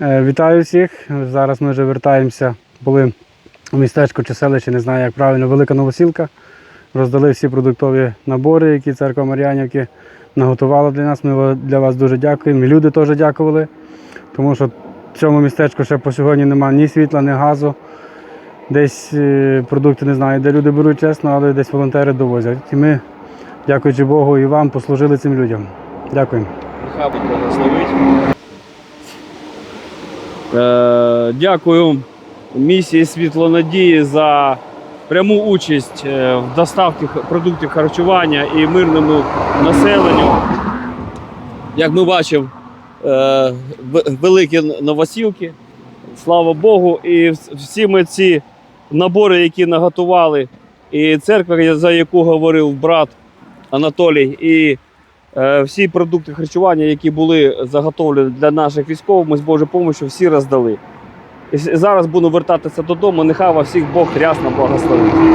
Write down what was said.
Е, Вітаю всіх. Зараз ми вже вертаємося. Були у містечку чи селищі, не знаю, як правильно, Велика Новосілка. Роздали всі продуктові набори, які церква Мар'янівки наготувала для нас. Ми для вас дуже дякуємо. І люди теж дякували, тому що в цьому містечку ще по сьогодні немає ні світла, ні газу. Десь е, продукти не знаю, де люди беруть чесно, але десь волонтери довозять. І ми, дякуючи Богу і вам, послужили цим людям. Дякуємо. Благословить. Е, дякую місії Світло Надії за пряму участь е, в доставці продуктів харчування і мирному населенню. Як ми бачимо, е, великі новосілки. Слава Богу. І всі ми ці набори, які наготували, і церква, за яку говорив брат Анатолій, і Всі продукти харчування, які були заготовлені для наших військових, ми з Божою допомогою всі роздали. І зараз буду вертатися додому. Нехай вас всіх Бог рясно благословить.